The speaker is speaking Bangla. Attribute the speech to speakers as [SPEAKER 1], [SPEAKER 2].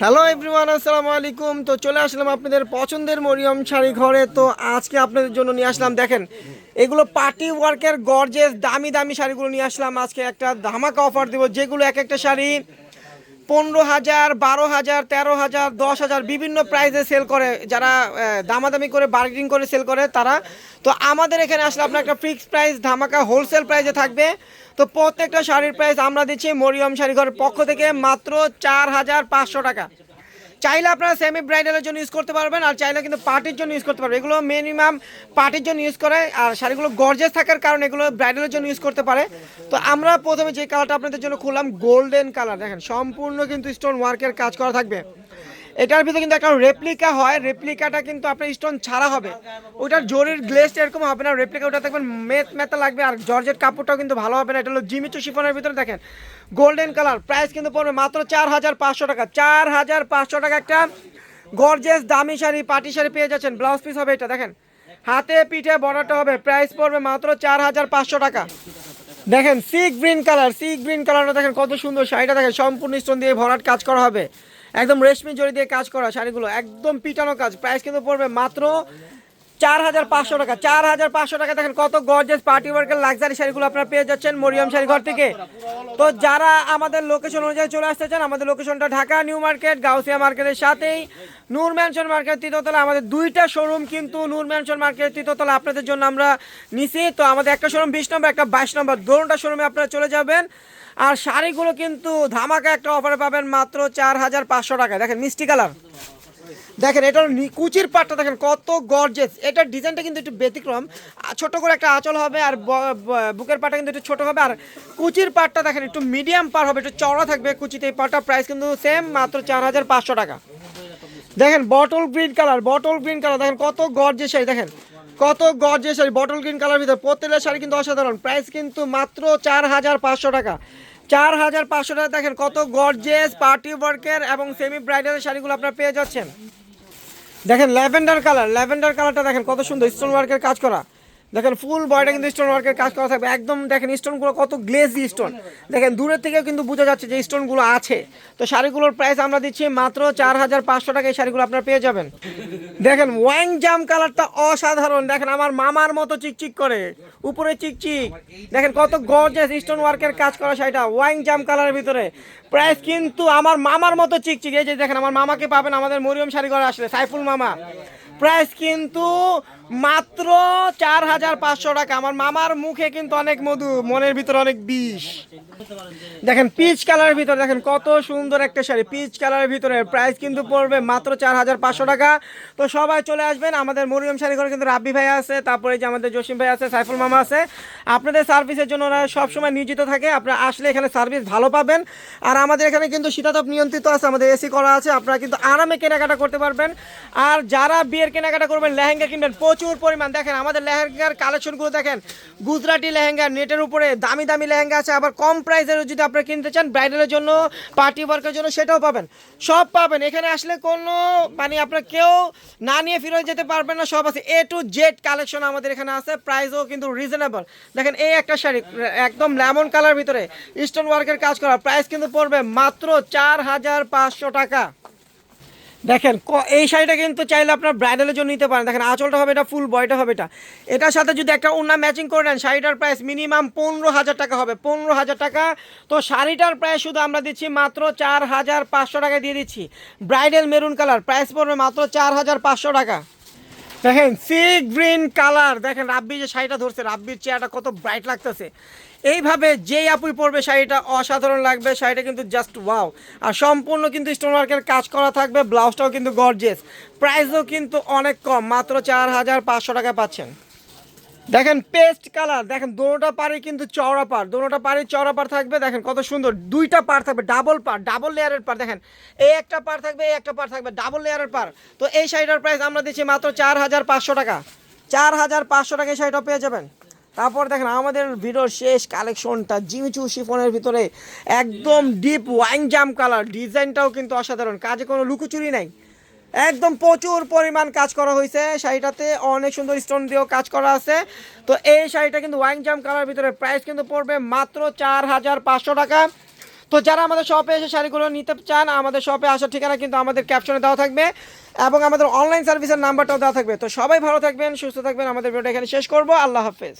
[SPEAKER 1] হ্যালো এভরিওয়ান আসসালামু আলাইকুম। তো চলে আসলাম আপনাদের পছন্দের মরিয়ম শাড়ি ঘরে। তো আজকে আপনাদের জন্য নিয়ে আসলাম, দেখেন, এগুলো পার্টি ওয়ার্কের গর্জেস দামি দামি শাড়িগুলো নিয়ে আসলাম। আজকে একটা ধামাকা অফার দেবো, যেগুলো এক একটা শাড়ি পনেরো হাজার, বারো হাজার, তেরো হাজার, দশ হাজার বিভিন্ন প্রাইসে সেল করে। যারা দামাদামি করে বার্গেনিং করে সেল করে, তারা। তো আমাদের এখানে আসলে আপনার একটা ফিক্সড প্রাইস ধামাকা হোলসেল প্রাইসে থাকবে। তো প্রত্যেকটা শাড়ির প্রাইস আমরা দিচ্ছি মরিয়ম শাড়িঘরের পক্ষ থেকে মাত্র চার হাজার পাঁচশো টাকা। চাইলে আপনারা সেমি ব্রাইডালের জন্য ইউজ করতে পারবেন, আর চাইলে কিন্তু পার্টির জন্য ইউজ করতে পারবেন। এগুলো মিনিমাম পার্টির জন্য ইউজ করে, আর শাড়িগুলো গর্জেস থাকার কারণে এগুলো ব্রাইডালের জন্য ইউজ করতে পারে। তো আমরা প্রথমে যে কালারটা আপনাদের জন্য খুললাম গোল্ডেন কালার দেখেন, সম্পূর্ণ কিন্তু স্টোন ওয়ার্কের কাজ করা থাকবে। এটার ভিতরে কিন্তু একটা রেপ্লিকা হয়। রেপ্লিকাটা কিন্তু আপনার স্টোন ছাড়া হবে। ওটার জরির গ্লেসটা এরকম হবে না। রেপ্লিকা ওটা দেখবেন মেত মেতা লাগবে। আর জর্জেট কাপড়টাও কিন্তু ভালো হবে না। এটা হলো জিমিচু শিফনের ভিতরে দেখেন। গোল্ডেন কালার প্রাইস কিন্তু পড়বে মাত্র চার হাজার পাঁচশো টাকা। চার হাজার পাঁচশো টাকা একটা গর্জেস দামি শাড়ি, পাটি শাড়ি পেয়ে যাচ্ছেন। ব্লাউজ পিস হবে এটা, দেখেন। হাতে, পিঠে বড়াটা হবে। প্রাইস পড়বে মাত্র চার হাজার পাঁচশো টাকা। দেখেন sea green colour sea green কালারটা দেখেন কত সুন্দর শাড়িটা। দেখেন, সম্পূর্ণ স্টোন দিয়ে ভরাট কাজ করা হবে। একদম রেশমি জড়ি দিয়ে কাজ করা শাড়িগুলো, একদম পিটানো কাজ। প্রাইস কিন্তু পড়বে মাত্র চার হাজার পাঁচশো টাকা। চার হাজার পাঁচশো টাকা, দেখেন কত গর্জেস পার্টি ওয়ার্কের লাক্সারি শাড়িগুলো আপনারা পেয়ে যাচ্ছেন মরিয়ম শাড়ি ঘর থেকে। তো যারা আমাদের লোকেশন অনুযায়ী চলে আসতে চান, আমাদের লোকেশনটা ঢাকা নিউ মার্কেট গাউসিয়া মার্কেটের সাথেই। নূর ম্যানশন মার্কেট তৃতীয়তলা আমাদের দুইটা শোরুম কিন্তু নূর ম্যানশন মার্কেট তৃতীয়তলা আপনাদের জন্য আমরা নিছি। তো আমাদের একটা শোরুম বিশ নম্বর একটা বাইশ নম্বর দোনোটা শোরুমে আপনারা চলে যাবেন। আর শাড়িগুলো কিন্তু ধামাকা একটা অফারে পাবেন মাত্র চার হাজার পাঁচশো টাকায়। দেখেন, মিষ্টি কালার। দেখেন এটার কুচির পাটটা, দেখেন, কত গর্জেস এটার ডিজাইনটা কিন্তু একটু ব্যতিক্রম। ছোট করে একটা আঁচল হবে আর বুকের পাটটা কিন্তু একটু ছোট হবে। আর কুচির পাটটা, দেখেন, একটু মিডিয়াম পার হবে, একটু চড়া থাকবে কুচিতে। এই পাটটা প্রাইস কিন্তু সেম মাত্র চার হাজার পাঁচশো টাকা। দেখেন bottle green colour bottle green colour দেখেন, কত গর্জেস দেখেন কত গর্জে শাড়ি বটল গ্রিন কালার ভিতরে প্রত্যেকটা শাড়ি কিন্তু অসাধারণ। প্রাইস কিন্তু মাত্র চার হাজার পাঁচশো টাকা। চার হাজার পাঁচশো টাকা দেখেন কত গর্জেস পার্টি ওয়ার্কের এবং সেমি ব্রাইডাল শাড়িগুলো আপনারা পেয়ে যাচ্ছেন। দেখেন ল্যাভেন্ডার কালার ল্যাভেন্ডার কালারটা দেখেন কত সুন্দর স্টোন ওয়ার্কের কাজ করা। দেখেন ফুল বয়টা কিন্তু স্টোন ওয়ার্কের কাজ করা থাকবে। একদম দেখেন স্টোনগুলো কত গ্লেজি স্টোন দেখেন দূরের থেকেও কিন্তু বোঝা যাচ্ছে যে স্টোনগুলো আছে। তো শাড়িগুলোর প্রাইস আমরা দিচ্ছি মাত্র চার হাজার পাঁচশো টাকা এই শাড়িগুলো আপনারা পেয়ে যাবেন। দেখেন ওয়াং জাম কালারটা অসাধারণ। দেখেন আমার মামার মতো চিকচিক করে। উপরে চিকচিক। দেখেন কত গর্জেস স্টোন ওয়ার্কের কাজ করা শাড়িটা ওয়াং জাম কালারের ভিতরে। প্রাইস কিন্তু আমার মামার মতো চিকচিক। এই যে দেখেন, আমার মামাকে পাবেন আমাদের মরিয়ম শাড়ি আসলে, সাইফুল মামা। প্রাইস কিন্তু মাত্র চার হাজার পাঁচশো টাকা। আমার মামার মুখে কিন্তু অনেক মধু, মনের ভিতরে অনেক বিষ। দেখেন পিচ কালারের ভিতরে দেখেন কত সুন্দর একটা শাড়ি। পিচ কালারের ভিতরে প্রাইস কিন্তু পড়বে মাত্র চার হাজার পাঁচশো টাকা। তো সবাই চলে আসবেন, আমাদের মরিয়ম শাড়ি ঘরে কিন্তু রাব্বি ভাই আছে, তারপরে যে আমাদের জসিম ভাই আছে, সাইফুল মামা আছে। আপনাদের সার্ভিসের জন্য ওরা সবসময় নিয়োজিত থাকে, আপনারা আসলে এখানে সার্ভিস ভালো পাবেন। আর আমাদের এখানে কিন্তু শীতাতাপ নিয়ন্ত্রিত আছে, আমাদের এসি করা আছে, আপনারা কিন্তু আরামে কেনাকাটা করতে পারবেন। আর যারা বিয়ের কেনাকাটা করবেন, লেহেঙ্গা কিনবেন, প্রচুর পরিমাণ। দেখেন, আমাদের লেহেঙ্গার কালেকশনগুলো দেখেন, গুজরাটি লেহেঙ্গা, নেটের উপরে দামি দামি লেহেঙ্গা আছে, আবার কম প্রাইসের যদি আপনারা কিনতে চান, ব্রাইডালের জন্য, পার্টি ওয়ার্কের জন্য সেটাও পাবেন। সব পাবেন, এখানে আসলে কোনো মানে আপনার কেউ না নিয়ে ফিরে যেতে পারবেন না, সব আছে এ টু জেড কালেকশন আমাদের এখানে আছে, প্রাইসও কিন্তু রিজনেবল দেখেন, এই একটা শাড়ি, একদম লেমন কালার ভিতরে, স্টোন ওয়ার্কের কাজ করা, প্রাইস কিন্তু পড়বে মাত্র চার হাজার পাঁচশো টাকা। দেখেন এই শাড়িটা কিন্তু চাইলে আপনার ব্রাইডালের জন্য নিতে পারেন। দেখেন, আঁচলটা হবে এটা ফুল বয়টা হবে এটা। এটার সাথে যদি একটা ওড়না ম্যাচিং করে নেন, শাড়িটার প্রাইস মিনিমাম পনেরো হাজার টাকা হবে, পনেরো হাজার টাকা। তো শাড়িটার প্রাইস শুধু আমরা দিচ্ছি মাত্র চার হাজার পাঁচশো টাকা দিয়ে দিচ্ছি। ব্রাইডাল মেরুন কালার প্রাইস পড়বে মাত্র চার হাজার পাঁচশো টাকা। দেখেন সি গ্রিন কালার দেখেন, রাব্বি যে শাড়িটা ধরছে, রাব্বির চেয়ারটা কত ব্রাইট লাগতেছে। এইভাবে যেই আপুই পরবে, শাড়িটা অসাধারণ লাগবে, শাড়িটা কিন্তু জাস্ট ওয়াও আর সম্পূর্ণ কিন্তু স্টোন ওয়ার্কের কাজ করা থাকবে ব্লাউজটাও কিন্তু গর্জেস প্রাইসও কিন্তু অনেক কম, মাত্র চার হাজার পাঁচশো টাকা পাচ্ছেন। দেখেন পেস্ট কালার দেখেন দোনোটা পারে কিন্তু চওড়া পার দোনোটা পারে চওড়া পার থাকবে, দেখেন কত সুন্দর। দুইটা পার থাকবে ডাবল পার ডাবল লেয়ারের পার দেখেন। এই একটা পার থাকবে, এই একটা পার থাকবে ডাবল লেয়ারের পার তো এই শাড়িটার প্রাইস আমরা দিচ্ছি মাত্র চার হাজার পাঁচশো টাকা। চার হাজার পাঁচশো টাকা এই শাড়িটা পেয়ে যাবেন। তারপর দেখেন আমাদের ভিডিওর শেষ কালেকশনটা জিমিচু শিফনের ভিতরে একদম ডিপ ওয়াইন জাম কালার ডিজাইনটাও কিন্তু অসাধারণ। কাজে কোনো লুকোচুরি নাই। একদম প্রচুর পরিমাণ কাজ করা হয়েছে। শাড়িটাতে অনেক সুন্দর স্টোন দিয়েও কাজ করা আছে। তো এই শাড়িটা কিন্তু ওয়াইন জাম কালার ভিতরে প্রাইস কিন্তু পড়বে মাত্র চার হাজার পাঁচশো টাকা। তো যারা আমাদের শপে এসে শাড়িগুলো নিতে চান, আমাদের শপে আসার ঠিকানা কিন্তু আমাদের ক্যাপশনে দেওয়া থাকবে এবং আমাদের অনলাইন সার্ভিসের নাম্বারটাও দেওয়া থাকবে। তো সবাই ভালো থাকবেন, সুস্থ থাকবেন। আমাদের ভিডিওটা এখানে শেষ করব। আল্লাহ হাফেজ।